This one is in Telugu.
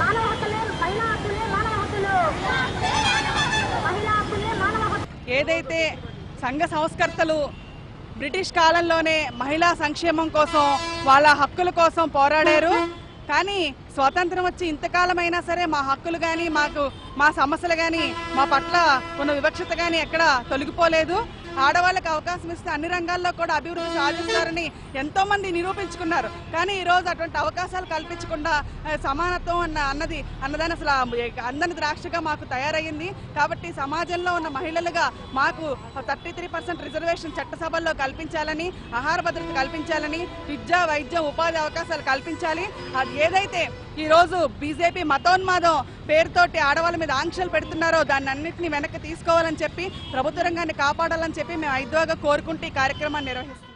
మానవ హక్కులే మహిళా హక్కులే మానవ హక్కులు. మహిళా హక్కులే మానవ హక్కులు ఏదైతే సంఘ సంస్కర్తలు బ్రిటిష్ కాలంలోనే మహిళా సంక్షేమం కోసం వాళ్ళ హక్కుల కోసం పోరాడారు కానీ స్వాతంత్రం వచ్చి ఇంతకాలమైనా సరే మా హక్కులు కానీ మాకు మా సమస్యలు కానీ మా పట్ల ఉన్న వివక్షత కానీ ఎక్కడ తొలగిపోలేదు. ఆడవాళ్ళకి అవకాశం ఇస్తే అన్ని రంగాల్లో కూడా అభివృద్ధి సాధిస్తారని ఎంతో మంది నిరూపించుకున్నారు. కానీ ఈ రోజు అటువంటి అవకాశాలు కల్పించకుండా సమానత్వం అన్న అన్నది అన్నదాన్ని అసలు అందని ద్రాక్షగా మాకు తయారయ్యింది. కాబట్టి సమాజంలో ఉన్న మహిళలుగా మాకు థర్టీ త్రీ పర్సెంట్ రిజర్వేషన్ చట్టసభల్లో కల్పించాలని ఆహార భద్రత కల్పించాలని విద్య వైద్యం ఉపాధి అవకాశాలు కల్పించాలి. అది ఏదైతే ఈరోజు బీజేపీ మతోన్మాదం పేరుతోటి ఆడవాళ్ళ మీద ఆంక్షలు పెడుతున్నారో దాన్ని అన్నింటినీ వెనక్కి తీసుకోవాలని చెప్పి ప్రభుత్వ రంగాన్ని కాపాడాలని చెప్పి మేము ఐదోగా కోరుకుంటూ ఈ కార్యక్రమాన్ని నిర్వహిస్తాం